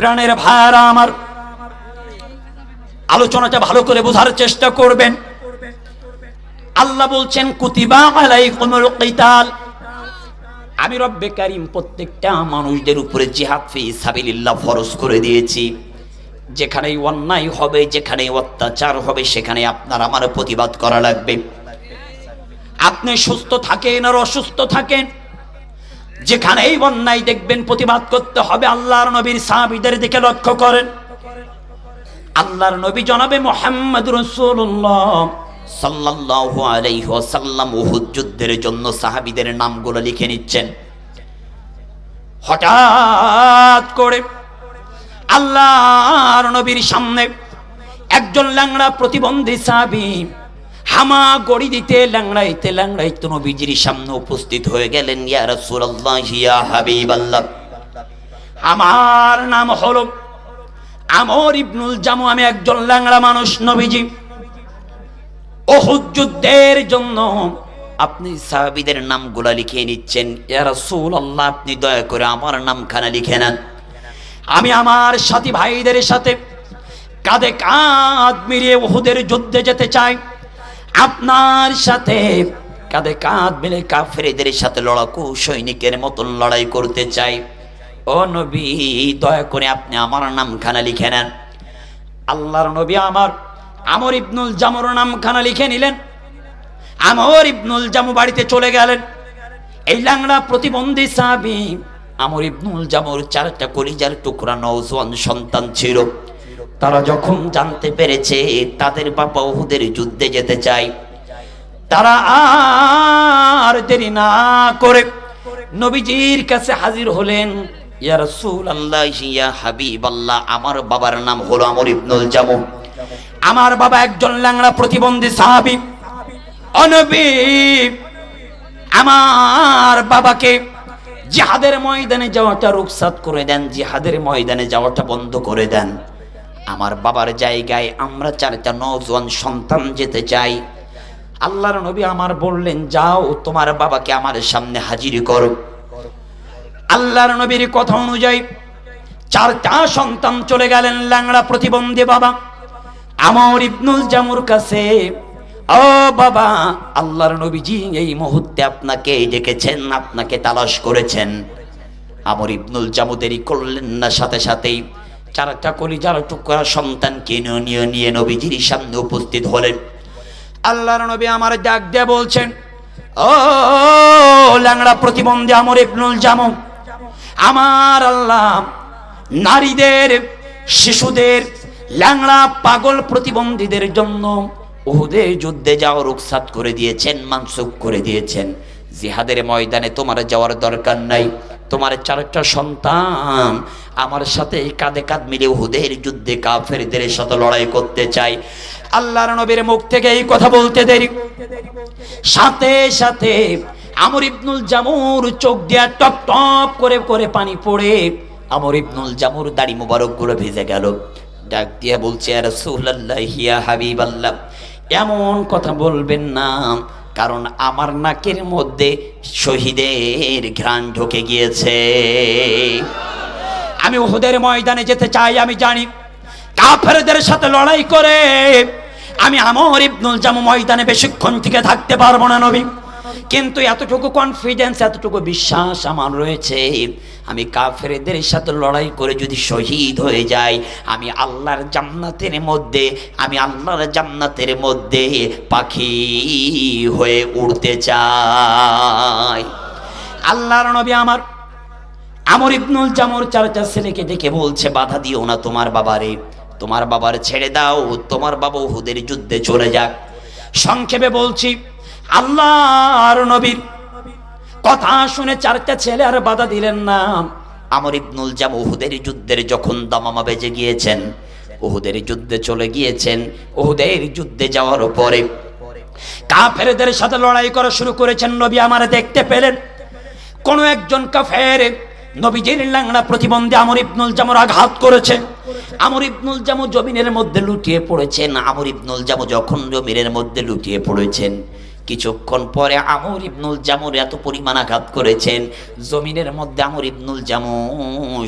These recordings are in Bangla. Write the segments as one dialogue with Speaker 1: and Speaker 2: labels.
Speaker 1: প্রাণের ভাইয়ারা আমার। আলোচনাটা ভালো করে বোঝার চেষ্টা করবেন। আল্লাহ বলছেন, কুতিবা আলাইকুমুল কিতাল। আমি রব্বে কারিম প্রত্যেকটা মানুষদের উপরে জিহাদ ফি সাবিলিল্লাহ ফরজ করে দিয়েছি। যেখানেই অন্যায় হবে যেখানে অত্যাচার হবে, সেখানে আপনার আমার প্রতিবাদ করা লাগবে। আপনি সুস্থ থাকেন আর অসুস্থ থাকেন। যেখানেই অন্যায় দেখবেন প্রতিবাদ করতে হবে, আল্লাহর নবীর সাহাবিদের দিকে লক্ষ্য করেন। আল্লাহর নবী জনাবে মোহাম্মদ রসুল্লাহ সাল্লাল্লাহু আলাইহি ওয়াসাল্লাম উহুদ যুদ্ধের জন্য সাহাবীদের নামগুলো লিখে নিচ্ছেন। হঠাৎ করে আল্লাহর নবীর সামনে একজন ল্যাংড়া প্রতিবন্ধী সাহাবী হামা গড়ি দিতে, ল্যাংড়াইতে ল্যাংড়াইতে নবীজির সামনে উপস্থিত হয়ে গেলেন, ইয়া রাসূলুল্লাহ, ইয়া হাবিবাল্লাহ। আমার নাম হলো আমর ইবনুল জামু, আমি একজন ল্যাংড়া মানুষ, নবীজি। ওহুদ যুদ্ধের জন্য আপনি সাহাবীদের নামগুলা লিখে নিচ্ছেন, ইয়া রাসূলুল্লাহ, আপনি দয়া করে আমার নামখানা লিখে নেন। আমি আমার সাথী ভাইদের সাথে কাঁধে কাঁধ মিলিয়ে ওহুদের যুদ্ধে যেতে চাই। আপনার সাথে কাঁধে কাঁধ মিলে কাফেরদের সাথে লড়াকু সৈনিকের মতো লড়াই করতে চাই। ও নবী, দয়া করে আপনি আমার নামখানা লিখে নেন। আল্লাহর নবী আমার, আমর ইবনুল জামুর নামখানা লিখে নিলেন। আমর ইবনুল জামু বাড়িতে চলে গেলেন। এই লাংড়া প্রতিবন্ধী সাহাবী, আমর ইবনুল জামুর চারটা কলিজার টুকরা নওজোয়ান সন্তান ছিল। তারা যখন জানতে পেরেছে তাদের বাবা ওহুদের যুদ্ধে যেতে চায়, তারা আর দেরি না করে নবীজির কাছে হাজির হলেন। ইয়া রাসূলুল্লাহ, ইয়া হাবিবাল্লাহ, আমার বাবার নাম হলো আমর ইবনুল জামু আমার বাবা একজন ল্যাংড়া প্রতিবন্ধী সাহাবী। অনবী, আমার বাবাকে জিহাদের ময়দানে যাওয়াটা রুখসাত করে দেন, জিহাদের ময়দানে যাওয়াটা বন্ধ করে দেন। আমার বাবার জায়গায় আমরা চারটা নজওয়ান সন্তান যেতে চাই। আল্লাহর নবী আমার বললেন, যাও, তোমার বাবাকে আমার সামনে হাজির করো। আল্লাহর নবীর কথা অনুযায়ী চারটা সন্তান চলে গেলেন ল্যাংড়া প্রতিবন্ধী বাবা। আমার ইবনুল জামুর কাছে, ও বাবা, আল্লাহর নবীজি এই মুহূর্তে আপনাকে ডেকেছেন, আপনাকে তালাশ করেছেন। আমর ইবনুল জামু দেরি করলেন না, সাথে সাথেই চারটা কলিজার টুকরা সন্তানকে নিয়ে নিয়ে নবীজির সামনে উপস্থিত হলেন? আল্লাহর নবী আমার ডাক দিয়ে বলছেন, ও ল্যাংড়া প্রতিবন্ধী আমর ইবনুল জামু, আমার আল্লাহ নারীদের, শিশুদের, ল্যাংড়া পাগল প্রতিবন্ধীদের জন্য উহুদের যুদ্ধে যাওয়ার রুখসাত করে দিয়েছেন, মানসুখ করে দিয়েছেন। জিহাদের ময়দানে তোমার যাওয়ার দরকার নাই। তোমার চারটা সন্তান আমার সাথে কাঁধে কাঁধ মিলে হুদের যুদ্ধে কাফেরদের সাথে লড়াই করতে চাই। আল্লাহর নবীর মুখ থেকে এই কথা বলতে দেরি। সাথে সাথে আমর ইবনুল জামুর চোখ দিয়া টপ টপ করে করে পানি পড়ে আমর ইবনুল জামুর দাড়ি মোবারকগুলো ভেজে গেল। ডাক দিয়া বলছে আর হিয়া হাবিব আল্লাহ এমন কথা বলবেন না কারণ আমার নাকের মধ্যে শহীদের ঘ্রাণ ঢুকে গিয়েছে। আমি ওদের ময়দানে যেতে চাই, আমি জানি। কাফেরদের সাথে লড়াই করে আমি আমর ইবনুল জামু ময়দানে বেশিক্ষণ থেকে থাকতে পারব না নবী। কিন্তু এতটুকু কনফিডেন্স এতটুকু বিশ্বাস আমার রয়েছে। আমি কাফেরদের সাথে লড়াই করে যদি শহীদ হয়ে যাই, আমি আল্লাহর জান্নাতের মধ্যে, আমি আল্লাহর জান্নাতের মধ্যে পাখি হয়ে উড়তে চাই। আল্লাহর নবী আমার, আমর ইবনুল জামর চার চার ছেলেকে ডেকে বলছে, বাধা দিও না তোমার বাবারে, তোমার বাবার ছেড়ে দাও, তোমার বাবা হুদের যুদ্ধে চলে যাক। সংক্ষেপে বলছি আল্লাহর নবীর কথা শুনে চারটা ছেলে আর বাধা দিলেন না। আমর ইবনুল জাম উহুদের যুদ্ধের যখন দামামা বেজে গিয়েছেন, উহুদের যুদ্ধে চলে গিয়েছেন, উহুদের যুদ্ধে যাওয়ার পরে কাফেরদের সাথে লড়াই করা শুরু করেছেন। নবী আমার দেখতে পেলেন, কোন একজন কাফের নবীজির লাংড়া প্রতিবন্ধী আমর ইবনুল জামুর আঘাত করেছে। আমর ইবনুল জামু জমিনের মধ্যে লুটিয়ে পড়েছেন। আমর ইবনুল জামু যখন জমিনের মধ্যে লুটিয়ে পড়েছেন কিছুক্ষণ পরে আমর ইবনুল জামুর এত পরিমাণ আঘাত করেছেন, জমিনের মধ্যে আমর ইবনুল জামু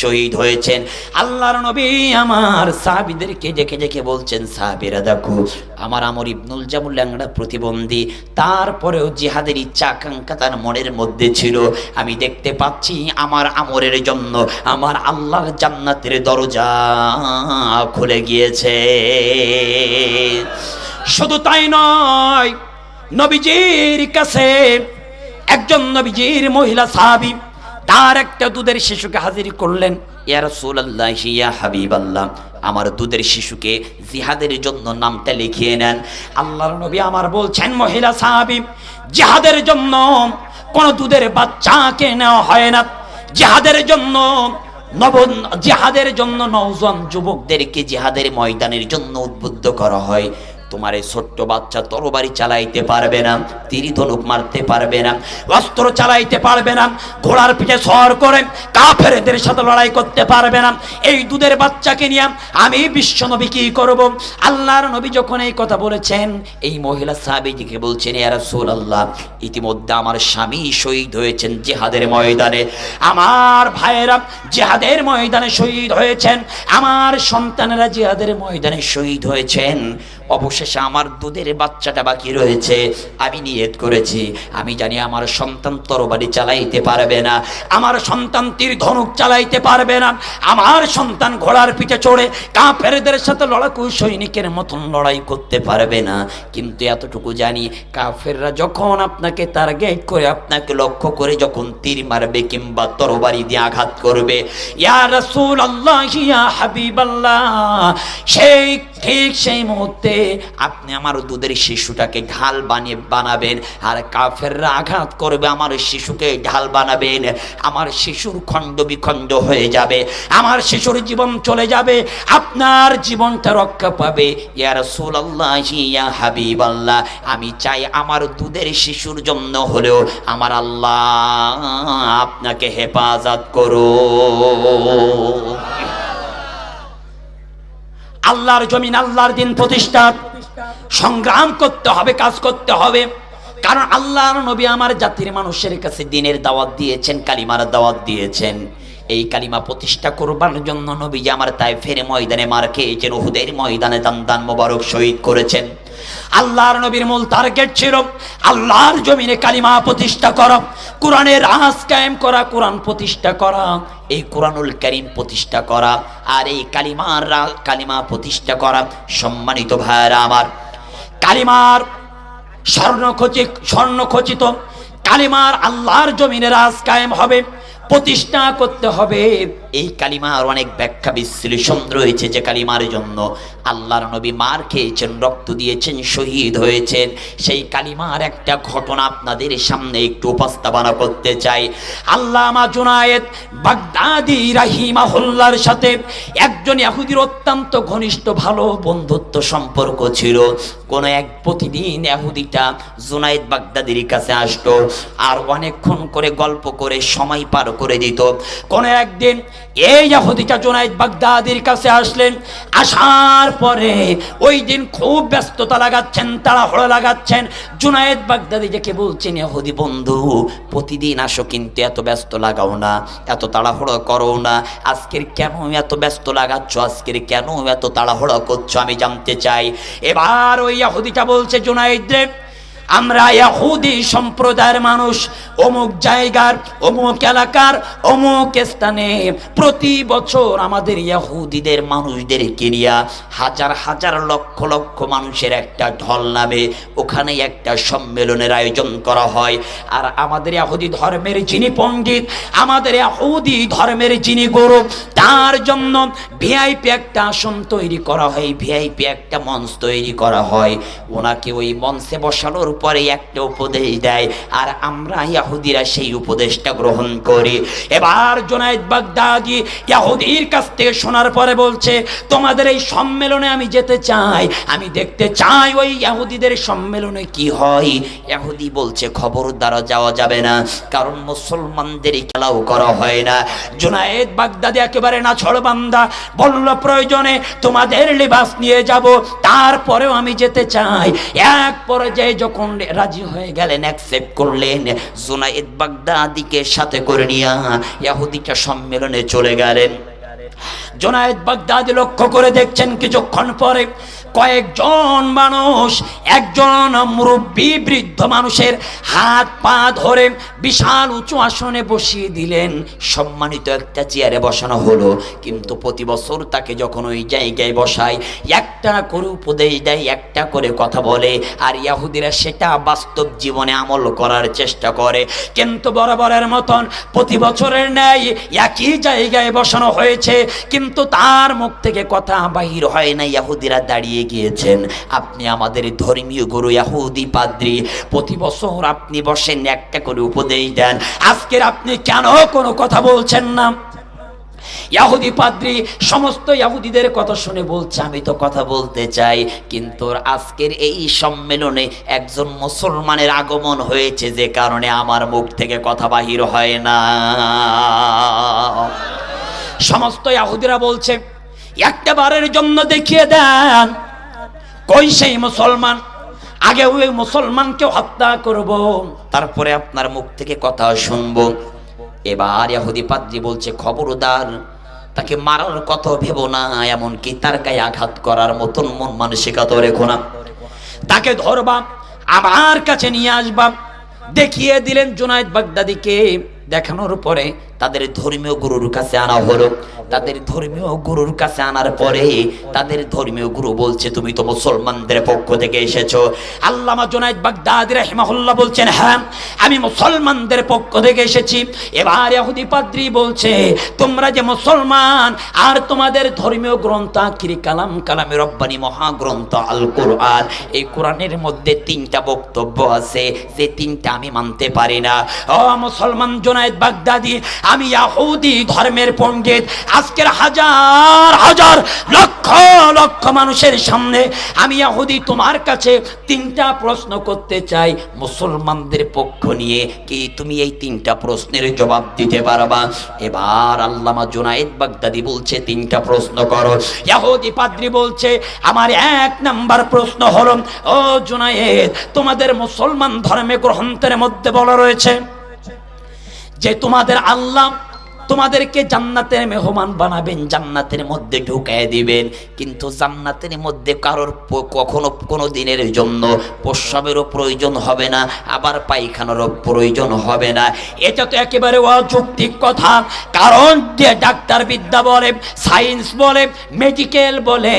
Speaker 1: শহীদ হয়েছেন। আল্লাহর নবী আমার সাহাবিদেরকে দেখে দেখে বলছেন, সাহাবিরা দেখো, আমার আমর ইবনুল জামুর ল্যাংড়া প্রতিবন্ধী, তারপরেও জিহাদের ইচ্ছা আকাঙ্ক্ষা তার মনের মধ্যে ছিল। আমি দেখতে পাচ্ছি আমার আমরের জন্য, আমার আল্লাহ জান্নাতের দরজা খুলে গিয়েছে। শুধু তাই নয় নবীজির কাছে একজন নবীজির মহিলা সাহাবী তার একটা দুধের শিশুকে হাজির করলেন। ইয়া রাসূলুল্লাহ ইয়া হাবিবাল্লাহ আমার দুধের শিশুকে জিহাদের জন্য নামটা লিখিয়ে নেন। আল্লাহর নবী আমার বলছেন মহিলা সাহাবী জিহাদের জন্য কোন দুধের বাচ্চাকে নেওয়া হয় না। জিহাদের জন্য নব জিহাদের জন্য নওজোয়ান যুবকদেরকে জিহাদের ময়দানের জন্য উদ্বুদ্ধ করা হয়। তোমার এই ছোট্ট বাচ্চা তরবারি চালাইতে পারবে না তীর ধনুক মারতে পারবে না, অস্ত্র চালাইতে পারবে না, ঘোড়ার পিঠে সর করে কাফেরদের সাথে লড়াই করতে পারবে না। এই দুধের বাচ্চাকে নিয়ে আমি বিশ্ব নবী কি করব? আল্লাহর নবী যখন এই কথা বলেছেন, এই মহিলা সাহাবীজিকে বলছেন, ইয়া রাসূলুল্লাহ, ইতিমধ্যে আমার স্বামী শহীদ হয়েছেন জিহাদের ময়দানে। আমার ভাইয়েরা জিহাদের ময়দানে শহীদ হয়েছেন। আমার সন্তানেরা জিহাদের ময়দানে শহীদ হয়েছেন। অবশেষে আমার দুধের বাচ্চাটা বাকি রয়েছে। আমি নিয়ত করেছি। আমি জানি আমার সন্তান তরবারি চালাইতে পারবে না। আমার সন্তান তীর ধনুক চালাইতে পারবে না। আমার সন্তান ঘোড়ার পিঠে চড়ে কাফেরদের সাথে লড়াকু সৈনিকের মতন লড়াই করতে পারবে না। কিন্তু এতটুকু জানি, কাফেররা যখন আপনাকে টার্গেট করে, আপনাকে লক্ষ্য করে যখন তীর মারবে কিংবা তরবারি দিয়ে আঘাত করবে, ইয়া রাসূল আল্লাহ ইয়া হাবিবাল্লাহ, সেই ঠিক সেই মুহূর্তে আপনি আমার দুধের শিশুটাকে ঢাল বানিয়ে বানাবেন, আর কাফেররা আঘাত করবে আমার শিশুকে ঢাল বানাবেন। আমার শিশুর খণ্ড বিখণ্ড হয়ে যাবে, আমার শিশুর জীবন চলে যাবে, আপনার জীবনটা রক্ষা পাবে। ইয়া রাসূলুল্লাহ, ইয়া হাবিব আল্লাহ আমি চাই আমার দুধের শিশুর জন্য হলেও আমার আল্লাহ আপনাকে হেফাজত করো আল্লাহর জমিন, আল্লাহর দিন প্রতিষ্ঠা। সংগ্রাম করতে হবে, কাজ করতে হবে। কারণ আল্লাহর নবী আমার জাতির মানুষের কাছে দিনের দাওয়াত দিয়েছেন, কালিমার দাওয়াত দিয়েছেন। এই কালিমা প্রতিষ্ঠা করবার জন্য নবীজি আমার তাই ফেরে ময়দানে মার খেয়েছেন উহুদের ময়দানে দান দান মোবারক শহীদ করেছেন। আল্লাহর নবীর মূল টার্গেট ছিল, আল্লাহর জমিনে কালিমা প্রতিষ্ঠা করা, কোরআনের রাজ কায়েম করা, কোরআন প্রতিষ্ঠা করা, এই কোরআনুল করিম প্রতিষ্ঠা করা, আর এই কালিমার কালিমা প্রতিষ্ঠা করা সম্মানিত ভাইয়েরা আমার। কালিমার স্বর্ণখচিত স্বর্ণখচিত, কালিমার আল্লাহর জমিনে রাজ কায়েম হবে প্রতিষ্ঠা করতে হবে। এই কালিমার অনেক ব্যাখ্যা বিশ্লেষণ রয়েছে যে কালিমার জন্য আল্লাহর নবী মার খেয়েছেন, রক্ত দিয়েছেন, শহীদ হয়েছেন। সেই কালিমার একটা ঘটনা আপনাদের সামনে একটু উপস্থাপনা করতে চাই। আল্লামা জুনায়েদ বাগদাদি রাহিমাহুল্লার সাথে একজন ইহুদির অত্যন্ত ঘনিষ্ঠ ভালো বন্ধুত্ব সম্পর্ক ছিল। কোনো এক প্রতিদিন ইহুদিটা জুনায়েদ বাগদাদির কাছে আসতো আর অনেকক্ষণ করে গল্প করে সময় পার করে দিত। কোনো একদিন এই ইহুদিটা জুনায়েদ বাগদাদির কাছে আসলেন। আসার পরে ওই দিন খুব ব্যস্ততা লাগাচ্ছেন, তাড়াহুড়ো লাগাচ্ছেন। জুনায়েদ বাগদাদি যাকে বলছেন ইহুদি বন্ধু, প্রতিদিন আসো কিন্তু এত ব্যস্ত লাগাও না, এত তাড়াহুড়ো করো না। আজকের কেন এত ব্যস্ত লাগাচ্ছ? আজকের কেন এত তাড়াহুড়ো করছ? আমি জানতে চাই। এবার ওই ইহুদিটা বলছে, জুনায়েদ রে আমরা ইহুদি সম্প্রদায়ের মানুষ, অমুক জায়গার, অমুক এলাকার, অমুক স্থানে প্রতি বছর আমাদের ইহুদিদের মানুষদের নিয়ে হাজার হাজার লক্ষ লক্ষ মানুষের একটা ঢল নামে ওখানে একটা সম্মেলনের আয়োজন করা হয়। আর আমাদের ইহুদি ধর্মের যিনি পণ্ডিত, আমাদের ইহুদি ধর্মের যিনি গৌরব তার জন্য ভিআইপি একটা আসন তৈরি করা হয়, ভিআইপি একটা মঞ্চ তৈরি করা হয়। ওনাকে ওই মঞ্চে বসানোর পরে একটা উপদেশ দেয়, আর আমরা ইয়াহুদিরা সেই উপদেশটা গ্রহণ করি। এবার জোনায়েদ বাগদাদি ইয়াহুদির কাছ থেকে শোনার পরে বলছে, তোমাদের এই সম্মেলনে আমি যেতে চাই, আমি দেখতে চাই ওই ইয়াহুদিদের সম্মেলনে কি হয়? ইয়াহুদি বলছে খবর দ্বারা যাওয়া যাবে না, কারণ মুসলমানদের খেলাও করা হয় না। জুনায়েদ বাগদাদি একেবারে না ছড়বান্দা বলল, প্রয়োজনে তোমাদের লিবাস নিয়ে যাব, তারপরেও আমি যেতে চাই। এক পর্যায়ে যখন যখন রাজি হয়ে গেলেন অ্যাকসেপ্ট করলেন। জুনাইদ বাগদাদিকে সাথে করে নিয়া ইয়াহুদিটা সম্মেলনে চলে গেলেন। জোনায়েদ বাগদাদি লক্ষ্য করে দেখছেন, কিছুক্ষণ পরে কয়েকজন মানুষ, একজন মুরব্বী বৃদ্ধ মানুষের হাত পা ধরে বিশাল উঁচু আসনে বসিয়ে দিলেন। সম্মানিত একটা চেয়ারে বসানো হলো, কিন্তু প্রতি বছর তাকে যখন ওই জায়গায় বসায়, একটা করে উপদেশ দেয়, একটা করে কথা বলে, আর ইয়াহুদিরা সেটা বাস্তব জীবনে আমল করার চেষ্টা করে। কিন্তু বরাবরের মতন প্রতি বছরের ন্যায় একই জায়গায় বসানো হয়েছে, কিন্তু তার মুখ থেকে কথা বাহির হয় না। ইয়াহুদিরা দাঁড়িয়ে গিয়েছেন। আপনি আমাদের ধর্মীয় গুরু, ইয়াহুদি পাদ্রি, প্রতি বছর আপনি বসেন, একটা করে উপদেশ দেন। আজকের আপনি কেন কোনো কথা বলছেন না? ইয়াহুদি পাদ্রি, সমস্ত ইয়াহুদিদের কথা শুনে বলছে, আমি তো কথা বলতে চাই, কিন্তু আজকের এই সম্মেলনে একজন মুসলমানের আগমন হয়েছে, যে কারণে আমার মুখ থেকে কথা বাহির হয় না। সমস্ত ইয়াহুদিরা বলছে, একটা বারের জন্য দেখিয়ে দেন। কই সেই মুসলমান? আগে ওই মুসলমানকে হত্যা করব। তারপরে আপনার মুখ থেকে কথা শুনব। এবার ইয়াহুদি পাদ্রী বলছে, খবরদার, তাকে মারার কথা ভেবো না, এমনকি তার গায়ে আঘাত করার মতন মন মানসিকতা রেখো না। তাকে ধরবা, আমার কাছে নিয়ে আসবা। দেখিয়ে দিলেন জুনায়দ বাগদাদিকে দেখানোর পরে তাদের ধর্মীয় গুরুর কাছে আনা হলো। তাদের ধর্মীয় গুরুর কাছে আনার পরে তাদের ধর্মীয় গুরু বলছে, তুমি তো মুসলমানদের পক্ষ থেকে এসেছ। আল্লামা জুনায়দ বাগদাদি রাহিমাহুল্লাহ বলছেন হ্যাঁ আমি মুসলমানদের পক্ষ থেকে এসেছি। এবার ইহুদি পাদ্রী বলছে, তোমরা যে মুসলমান, আর তোমাদের ধর্মীয় গ্রন্থ আখিরি কালাম কালামে রব্বানি মহাগ্রন্থ আল কোরআন এই কোরআনের মধ্যে তিনটা বক্তব্য আছে, যে তিনটা আমি মানতে পারি না। ও মুসলমান জোনায়েদ বাগদাদি আমি ইয়াহুদি ধর্মের পণ্ডিত। আজকের হাজার হাজার, লক্ষ লক্ষ মানুষের সামনে আমি ইয়াহুদি তোমার কাছে তিনটা প্রশ্ন করতে চাই। মুসলমানদের পক্ষ নিয়ে কি তুমি এই তিনটা প্রশ্নের জবাব দিতে পারবা? এবার আল্লামা জুনায়েদ বাগদাদি বলছে, তিনটা প্রশ্ন করো। ইয়াহুদি পাদ্রী বলছে, আমার এক নাম্বার প্রশ্ন হলো, ও জুনায়েদ, তোমাদের মুসলমান ধর্মে গ্রন্থের মধ্যে বলা রয়েছে যে তোমাদের আল্লাহ তোমাদেরকে জান্নাতের মেহমান বানাবেন, জান্নাতের মধ্যে ঢুকায় দিবেন। কিন্তু জান্নাতের মধ্যে কারোর কখনো কোনো দিনের জন্য প্রস্রাবেরও প্রয়োজন হবে না, আবার পায়খানারও প্রয়োজন হবে না। এটা তো একেবারে অযৌক্তিক কথা, কারণ যে ডাক্তার বিদ্যা বলে, সায়েন্স বলে, মেডিকেল বলে,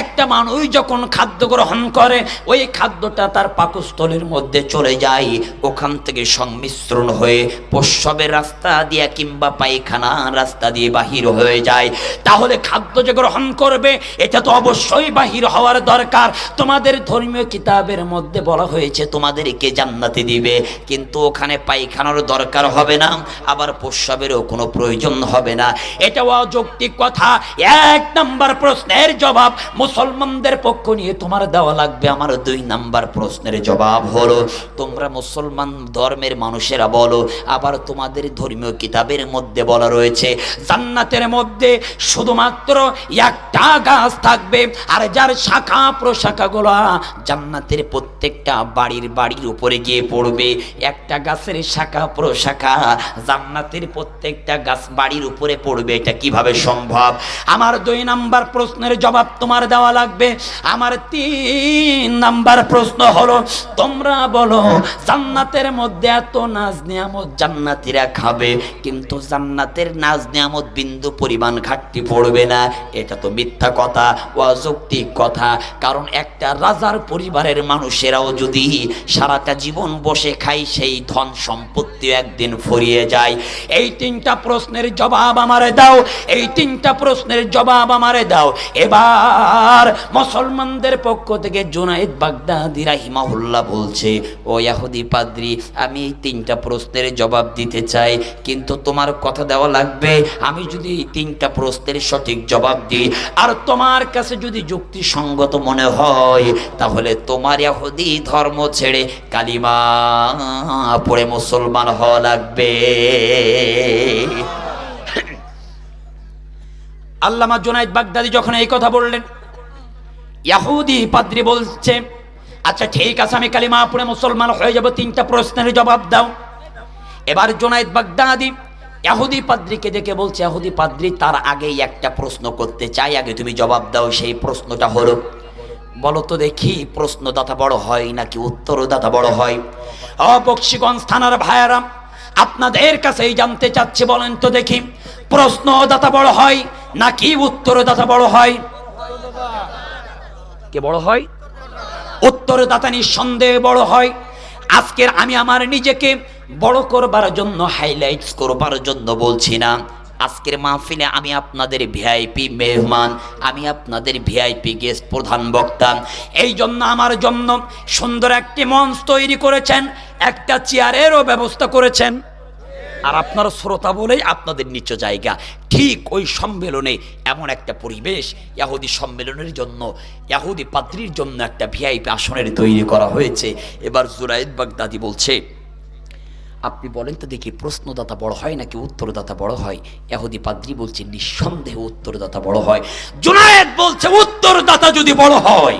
Speaker 1: একটা মানুষ যখন খাদ্য গ্রহণ করে, ওই খাদ্যটা তার পাকস্থলীর মধ্যে চলে যায়, ওখান থেকে সংমিশ্রণ হয়ে প্রস্রাবের রাস্তা দিয়ে কিংবা পায়খানা রাস্তা দিয়ে বাহির হয়ে যায়। তাহলে খাদ্য যে গ্রহণ করবে, এটা তো অবশ্যই বাহির হওয়ার দরকার। তোমাদের ধর্মীয় কিতাবের মধ্যে বলা হয়েছে, তোমাদেরকে জান্নাতে দিবে। কিন্তু ওখানে পায়খানার দরকার হবে না, আবার প্রস্রাবেরও কোনো প্রয়োজন হবে না। এটা অযৌক্তিক কথা। এক নাম্বার প্রশ্নের জবাব মুসলমানদের পক্ষ নিয়ে তোমার দেওয়া লাগবে। আমার দুই নাম্বার প্রশ্নের জবাব হলো, তোমরা মুসলমান ধর্মের মানুষেরা বলো, আবার তোমাদের ধর্মীয় কিতাবের মধ্যে বলা রয়েছে। জান্নাতের মধ্যে শুধুমাত্র একটা গাছ থাকবে, আর যার শাখা প্রশাখাগুলো জান্নাতের প্রত্যেকটা বাড়ির বাড়ির উপরে গিয়ে পড়বে। একটা গাছের শাখা প্রশাখা জান্নাতের প্রত্যেকটা গাছ বাড়ির উপরে পড়বে। এটা কীভাবে সম্ভব? আমার দুই নাম্বার প্রশ্নের জবাব তোমার দেওয়া লাগবে। আমার তিন নাম্বার প্রশ্ন হলো, তোমরা বলো, জান্নাতের মধ্যে এত নাজ নিয়ামত জান্নাতিরা খাবে, কিন্তু জান্নাতের নাজ নিয়ামত বিন্দু পরিমাণ ঘাটতি পড়বে না। এটা তো মিথ্যা কথা, অযৌক্তিক কথা। কারণ একটা রাজার পরিবারের মানুষেরাও যদি সারাটা জীবন বসে খাই সেই ধন সম্পত্তি একদিন ফুরিয়ে যায়। এই তিনটা প্রশ্নের জবাব আমারে দাও, এই তিনটা প্রশ্নের জবাব আমারে দাও। এবার মুসলমানদের পক্ষ থেকে জুনাইদ বাগদাদি রাহিমাহুল্লাহ বলছে, ও ইয়াহুদি পাদ্রি, আমি এই তিনটা প্রশ্নের জবাব দিতে চাই, কিন্তু তোমার কথা দেওয়া লাগবে। আমি যদি তিনটা প্রশ্নের সঠিক জবাব দিই, আর তোমার কাছে যদি যুক্তিসঙ্গত মনে হয়, তাহলে তোমার ইয়াহুদি ধর্ম ছেড়ে কালিমা পড়ে মুসলমান হওয়া লাগবে। আল্লামা জোনাইদ বাগদাদি যখন এই কথা বললেন ইয়াহুদি পাদ্রি বলছে আচ্ছা ঠিক আছে, আমি কালিমা পড়ে মুসলমান হয়ে যাব, তিনটা প্রশ্নের জবাব দাও। এবার জোনায়েদ বাগদাদি এহুদি পাদ্রিকে দেখে বলছে এহুদি পাদ্রি, তার আগেই একটা প্রশ্ন করতে চাই। আগে তুমি জবাব দাও, সেই প্রশ্নটা হলো, বলো তো দেখি প্রশ্নদাতা বড় হয় নাকি উত্তরদাতা বড় হয়? ও বক্সিগঞ্জ থানার ভাইয়ারা, আপনাদের কাছেই জানতে চাচ্ছি, বলেন তো দেখি প্রশ্নদাতা বড় হয় নাকি উত্তরদাতা বড় হয়? কে বড় হয়? উত্তরদাতা নিঃসন্দেহে বড় হয়। আজকের আমি আমার নিজেকে বড় করবার জন্য হাইলাইটস করবার জন্য বলছি না। আজকের মাহফিলে আমি আপনাদের ভিআইপি মেহমান, আমি আপনাদের ভিআইপি গেস্ট প্রধান বক্তা। এই জন্য আমার জন্য সুন্দর একটি মঞ্চ তৈরি করেছেন, একটা চেয়ারেরও ব্যবস্থা করেছেন। আর আপনার শ্রোতা বলেই আপনাদের নিচু জায়গা। ঠিক ওই সম্মেলনে এমন একটা পরিবেশ, ইয়াহুদি সম্মেলনের জন্য, ইয়াহুদি পাত্রীর জন্য একটা ভিআইপি আসনের তৈরি করা হয়েছে। এবার জুরাইদ বাগদাদি বলছে, আপনি বলেন তো দেখি প্রশ্নদাতা বড় হয় নাকি উত্তরদাতা বড় হয়? এহুদি পাদ্রি বলছে, নিঃসন্দেহে উত্তরদাতা বড় হয়। জুনায়েদ বলছে, উত্তরদাতা যদি বড় হয়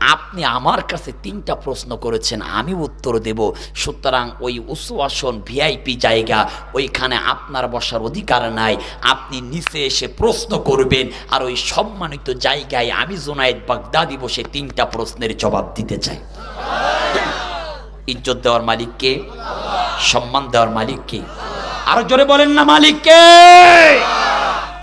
Speaker 1: আপনি আমার কাছে তিনটা প্রশ্ন করেছেন, আমি উত্তর দেব। সুতরাং ওই উঁচু আসন ভিআইপি জায়গা, ওইখানে আপনার বসার অধিকার নাই। আপনি নিচে এসে প্রশ্ন করবেন, আর ওই সম্মানিত জায়গায় আমি জোনায়েদ বাগদাদি বসে তিনটা প্রশ্নের জবাব দিতে চাই। ইজ্জত দেওয়ার মালিককে সম্মান দেওয়ার মালিককে আরও জোরে বলেন না মালিককে